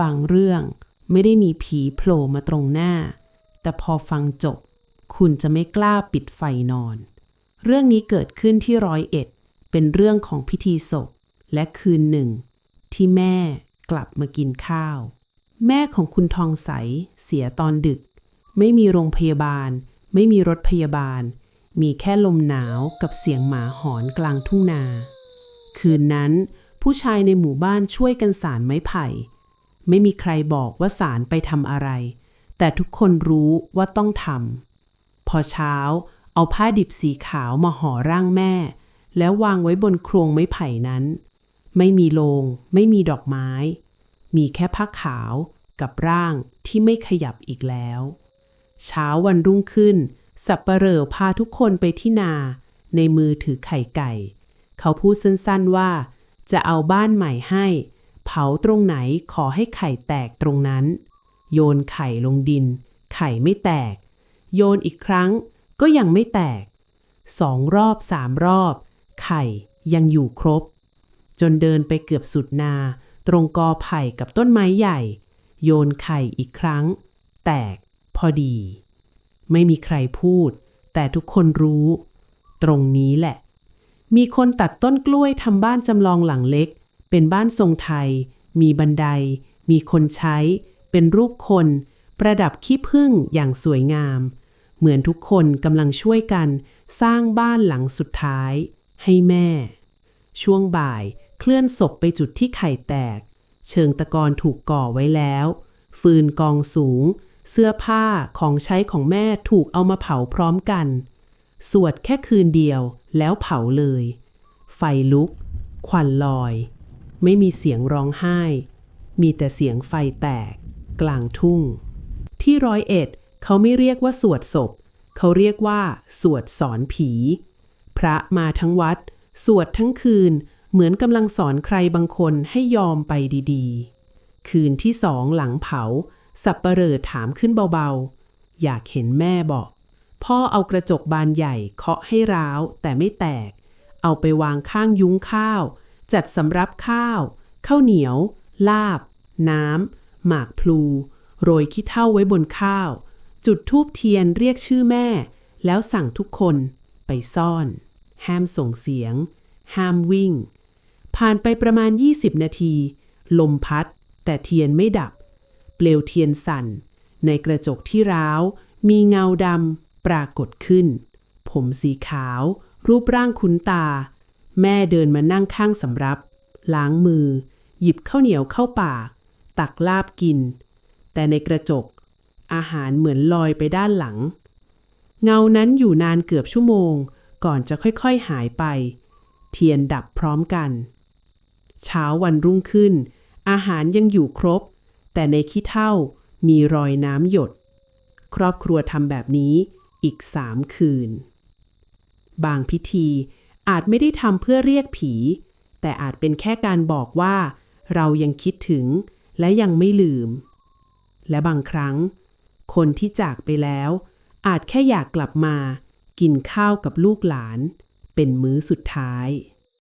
บางเรื่องไม่ได้มีผีโผล่มาตรงหน้า แต่พอฟังจบ คุณจะไม่กล้าปิดไฟนอน เรื่องนี้เกิดขึ้นที่ร้อยเอ็ด เป็นเรื่องของพิธีศพ และคืนหนึ่ง ที่แม่กลับมากินข้าว แม่ของคุณทองใสเสียตอนดึก ไม่มีโรงพยาบาล ไม่มีรถพยาบาล มีแค่ลมหนาวกับเสียงหมาหอนกลางทุ่งนา คืนนั้นผู้ชายในหมู่บ้านช่วยกันสารไม้ไผ่ ไม่มีใครบอกว่าสารไปทำอะไร แต่ทุกคนรู้ว่าต้องทำพอเช้า เอาผ้าดิบสีขาวมาห่อร่างแม่ แล้ววางไว้บนโครงไม้ไผ่นั้น ไม่มีโลง ไม่มีดอกไม้ มีแค่ผ้าขาวกับร่างที่ไม่ขยับอีกแล้ว เช้าวันรุ่งขึ้น สับปะเหร่อพาทุกคนไปที่นา ในมือถือไข่ไก่ เขาพูดสั้นๆว่า จะเอาบ้านใหม่ให้ เผาตรงไหนขอให้ไข่แตกตรงนั้น โยนไข่ลงดิน ไข่ไม่แตก โยนอีกครั้งก็ยังไม่แตกสองรอบสามรอบ ไข่ยังอยู่ครบ จนเดินไปเกือบสุดนา ตรงกอไผ่กับต้นไม้ใหญ่ โยนไข่อีกครั้ง แตก พอดี ไม่มีใครพูด แต่ทุกคนรู้ ตรงนี้แหละ มีคนตัดต้นกล้วยทำบ้านจำลองหลังเล็ก เป็นบ้านทรงไทย มีบันได มีคนใช้ เป็นรูปคน ประดับขี้ผึ้งอย่างสวยงาม เหมือนทุกคนกำลังช่วยกันสร้างบ้านหลังสุดท้าย ให้แม่ ช่วงบ่ายเคลื่อนศพไปจุดที่ไข่แตก เชิงตะกอนถูกก่อไว้แล้ว ฟืนกองสูง เสื้อผ้าของใช้ของแม่ถูกเอามาเผาพร้อมกัน สวดแค่คืนเดียวแล้วเผาเลย ไฟลุก ควันลอย ไม่มีเสียงร้องไห้ มีแต่เสียงไฟแตก กลางทุ่ง ที่ร้อยเอ็ดเขาไม่เรียกว่าสวดศพ เขาเรียกว่า สวดสอนผี พระมาทั้งวัด สวดทั้งคืน เหมือนกำลังสอนใครบางคนให้ยอมไปดีๆ คืนที่สองหลังเผา สับปะเหร่อถามขึ้นเบาๆ อยากเห็นแม่บอก พ่อเอากระจกบานใหญ่เคาะให้ร้าวแต่ไม่แตก เอาไปวางข้างยุ้งข้าว จัดสำรับข้าว ข้าวเหนียว ลาบ น้ำ หมากพลู โรยขี้เถ้าไว้บนข้าว จุดทูบเทียนเรียกชื่อแม่ แล้วสั่งทุกคนไปซ่อน ห้ามส่งเสียง ห้ามวิ่ง ผ่านไปประมาณ 20 นาที ลมพัด แต่เทียนไม่ดับ เปลวเทียนสั่น ในกระจกที่ร้าว มีเงาดำปรากฏขึ้น ผมสีขาว รูปร่างคุ้นตา แม่เดินมานั่งข้างสำรับ ล้างมือ หยิบข้าวเหนียวเข้าปาก ตักลาบกิน แต่ในกระจก อาหารเหมือนลอยไปด้านหลัง เงานั้นอยู่นานเกือบชั่วโมง ก่อนจะค่อยๆหายไป เทียนดับพร้อมกัน เช้าวันรุ่งขึ้น อาหารยังอยู่ครบ แต่ในขี้เถ้ามีรอยน้ำหยด ครอบครัวทำแบบนี้อีกสามคืน บางพิธี อาจไม่ได้ทำเพื่อเรียกผี แต่อาจเป็นแค่การบอกว่า เรายังคิดถึงและยังไม่ลืม และบางครั้ง คนที่จากไปแล้ว อาจแค่อยากกลับมา กินข้าวกับลูกหลาน เป็นมื้อสุดท้าย